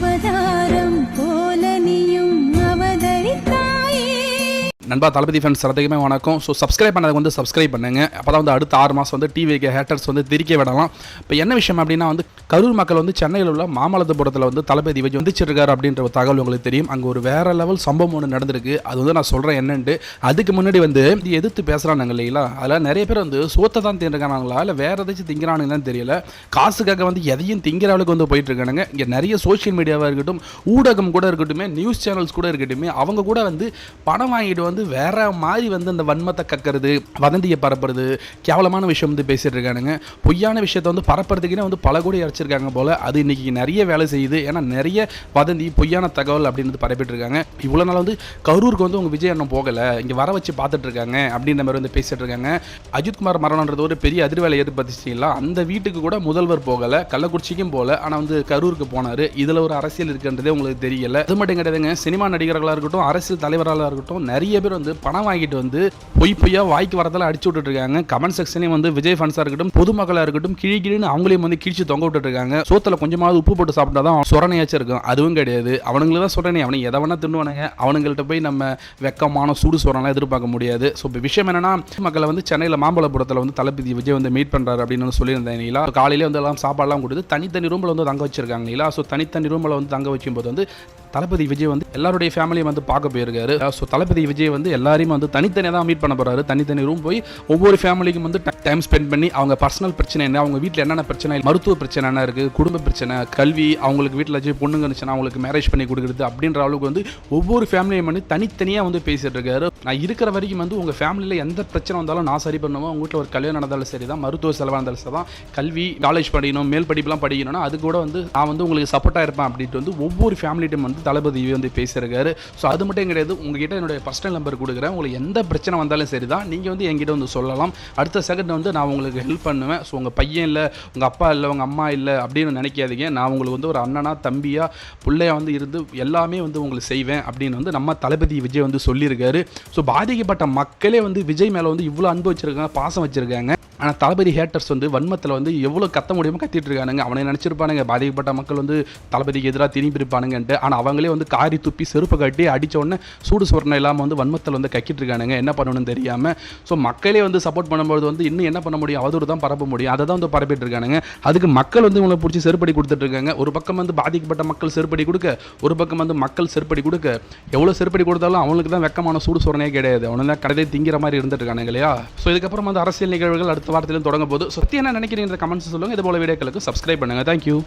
Vừa. நண்பா தளபதி ஃபேன்ஸ் எல்லாத்துக்குமே வணக்கம். ஸோ சப்ஸ்கிரைப் பண்ணதுக்கு வந்து சப்ஸ்கிரைப் பண்ணுங்க. அப்போ தான் வந்து அடுத்த ஆறு மாதம் வந்து டிவிக்கு ஹேட்டர்ஸ் வந்து திரிக்க விடலாம். இப்போ என்ன விஷயம் அப்படின்னா வந்து கரூர் மக்கள் வந்து சென்னையில் உள்ள மாமல்லபுரத்தில் வந்து தளபதி விஜய் வந்துச்சிருக்காரு அப்படின்ற ஒரு தகவல் உங்களுக்கு தெரியும். அங்கே ஒரு வேற லெவல் சம்பவம் ஒன்று நடந்திருக்கு. அது வந்து நான் சொல்கிறேன் என்னன்ட்டு. அதுக்கு முன்னாடி வந்து எதிர்த்து பேசுகிறானுங்க இல்லைங்களா? அதில் நிறைய பேர் வந்து சோத்தை தான் தின்னுறாங்களா இல்லை வேறு ஏதாச்சும் திங்கிறானுங்களான்னு தெரியல. காசுக்காக வந்து எதையும் திங்கிற அளவுக்கு வந்து போயிட்டு இருக்கானுங்க. இங்கே நிறைய சோஷியல் மீடியாவாக இருக்கட்டும் ஊடகம் கூட இருக்கட்டும் நியூஸ் சேனல்ஸ் கூட இருக்கட்டும் அவங்க கூட வந்து பணம் வாங்கிட்டு வந்து வேற மாதிரி வந்து அந்த வன்மத்தை கக்கிறது வதந்தியை பரப்புறது கேவலமான விஷயம் வந்து பேசிட்டு இருக்கானுங்க. பொய்யான விஷயத்தை வந்து பரப்புறதுக்குன்னே வந்து பல கோடி அரைச்சிருக்காங்க போல. அது இன்னைக்கு நிறைய வேலை செய்யுது. ஏன்னா நிறைய வதந்தி பொய்யான தகவல் அப்படின்னு வந்து பரப்பிட்டு இருக்காங்க. இவ்வளோ நாள் வந்து கரூருக்கு வந்து உங்க விஜய் அண்ணன் போகலை. இங்கே வர வச்சு பார்த்துட்டு இருக்காங்க அப்படின்ற மாதிரி வந்து பேசிட்டு இருக்காங்க. அஜித்குமார் மரணன்றது ஒரு பெரிய அதிர்வேலை ஏற்படுத்திச்சிங்களா அந்த வீட்டுக்கு கூட முதல்வர் போகலை. கள்ளக்குறிச்சிக்கும் போகல ஆனால் வந்து கரூருக்கு போனார். இதில் ஒரு அரசியல் இருக்குன்றதே உங்களுக்கு தெரியல. அது மட்டும் கிடையாதுங்க. சினிமா நடிகர்களாக இருக்கட்டும் அரசியல் தலைவராக இருக்கட்டும் நிறைய பேர் வந்து பணம் வாங்கிட்டு வந்து பொய் பொய்யா வாய்க்கு வரதெல்லாம் அடிச்சு விட்டுட்டு இருக்காங்க கமெண்ட் செக்ஷனையும் வந்து விஜய் ஃபன்ஸாக இருக்கட்டும் பொதுமக்களாக இருக்கட்டும் கிழி கிழின்னு அவங்களையும் வந்து கிழிச்சு தொங்க விட்டுட்டு இருக்காங்க சோத்துல கொஞ்சமாவது உப்பு போட்டு சாப்பிட்டா தான் சொரணையாச்சும் இருக்கும். அதுவும் கிடையாது. அவனுங்களை தான் சொல்கிறேனே அவனுக்கு எதை வேணா தின்னுவானுங்க. அவனுங்கள்ட்ட போய் நம்ம வெக்கமான சூடு சோறலாம் எதிர்பார்க்க முடியாது. ஸோ இப்போ விஷயம் என்னன்னா மக்களை வந்து சென்னையில் மாம்பழபுரத்தில் வந்து தளபதி விஜய் வந்து மீட் பண்ணுறாரு அப்படின்னு வந்து சொல்லியிருந்தேன் இல்லைங்களா காலையிலே வந்து எல்லாம் சாப்பாடுலாம் கொடுத்து தனித்தனி ரூமில் வந்து தங்க வச்சிருக்காங்க இல்லைங்களா ஸோ தனித்தனி ரூமில் வந்து தங்க வைக்கும்போது வந்து தளபதி விஜய் வந்து எல்லாருடைய ஃபேமிலியும் வந்து பார்க்க போயிருக்காரு. ஸோ தளபதி விஜய் வந்து எல்லாரையும் வந்து தனித்தனியாக தான் மீட் பண்ண போறாரு. தனித்தனி ரூம் போய் ஒவ்வொரு ஃபேமிலிக்கும் வந்து டைம் ஸ்பெண்ட் பண்ணி அவங்க பர்சனல் பிரச்சனை என்ன அவங்க வீட்டில் என்னென்ன பிரச்சனை மருத்துவ பிரச்சனை என்ன இருக்குது குடும்ப பிரச்சனை கல்வி அவங்களுக்கு வீட்டில் வச்சு பொண்ணுங்க இருந்துச்சுன்னா அவங்களுக்கு மேரேஜ் பண்ணி கொடுக்குறது அப்படின்ற அளவுக்கு வந்து ஒவ்வொரு ஃபேமிலியும் வந்து தனித்தனியாக வந்து பேசிட்டு இருக்காரு. நான் இருக்கிற வரைக்கும் வந்து உங்கள் ஃபேமிலியில் எந்த பிரச்சனை வந்தாலும் நான் சரி பண்ணுவோம் உங்கள் வீட்டில் ஒரு கல்யாணம் நடந்தாலும் சரி தான் மருத்துவ செலவாக இருந்தாலும் சரி தான் கல்வி காலேஜ் படிக்கணும் மேல் படிப்புலாம் படிக்கணும்னா அது கூட வந்து நான் வந்து உங்களுக்கு சப்போர்ட்டாக இருப்பேன் அப்படின்ட்டு வந்து ஒவ்வொரு ஃபேமிலிட்டும் வந்து தளபதி வந்து பேசியிருக்காரு. ஸோ அது மட்டும் கிடையாது. உங்ககிட்ட என்னுடைய பர்சனல் நம்பர் கொடுக்குறேன். உங்களுக்கு எந்த பிரச்சனை வந்தாலும் சரி தான் நீங்கள் வந்து என்கிட்ட வந்து சொல்லலாம். அடுத்த செகண்ட் வந்து நான் உங்களுக்கு ஹெல்ப் பண்ணுவேன். ஸோ உங்கள் பையன் இல்லை உங்கள் அப்பா இல்லை உங்கள் அம்மா இல்லை அப்படின்னு நினைக்காதீங்க. நான் உங்களுக்கு வந்து ஒரு அண்ணனா தம்பியாக பிள்ளையா வந்து இருந்து எல்லாமே வந்து உங்களுக்கு செய்வேன் அப்படின்னு வந்து நம்ம தளபதி விஜய் வந்து சொல்லியிருக்காரு. ஸோ பாதிக்கப்பட்ட மக்களே வந்து விஜய் மேலே வந்து இவ்வளோ அன்பு வச்சிருக்காங்க பாசம் வச்சிருக்காங்க. ஆனால் தளபதி ஹேட்டர்ஸ் வந்து வன்மத்தில் வந்து எவ்வளோ கத்த முடியுமோ கத்திட்டு இருக்கானுங்க அவனை நினச்சிருப்பானுங்க. பாதிக்கப்பட்ட மக்கள் வந்து தளபதிக்கு எதிராக திரும்பி இருப்பானுங்கன்ட்டு ஆனால் அவங்களே வந்து காரி துப்பி செருப்பு கட்டி அடித்த உடனே சூடு சொரணை இல்லாமல் வந்து வன்மத்தில் வந்து கக்கிட்டு இருக்கானுங்க என்ன பண்ணணும்னு தெரியாமல் ஸோ மக்களே வந்து சப்போர்ட் பண்ணும்போது வந்து இன்னும் என்ன பண்ண முடியும்? அவதூறு தான் பரப்ப முடியும். அதை தான் வந்து பரப்பிட்டு இருக்கானுங்க அதுக்கு மக்கள் வந்து இவங்களை பிடிச்சி செருப்படி கொடுத்துட்ருக்காங்க. ஒரு பக்கம் வந்து பாதிக்கப்பட்ட மக்கள் செருப்படி கொடுக்க ஒரு பக்கம் வந்து மக்கள் செருப்படி கொடுக்க. எவ்வளோ செருப்படி கொடுத்தாலும் அவனுக்கு தான் வெக்கமான சூடு சொரணே கிடையாது. அவனுக்கு கடையை திங்கிற மாதிரி இருந்துட்டு இருக்கானுங்க இல்லையா? ஸோ இதுக்கப்புறம் வந்து அரசியல் நிகழ்வுகள் அடுத்து வாரத்திலும் தொடங்க போது சுற்றி என்ன நினைக்கிறீங்க கமெண்ட்ஸ் சொல்லுங்கள் இது போல வீடியோக்களுக்கு சப்ஸ்கிரைப் பண்ணுங்கள் தேங்க்யூ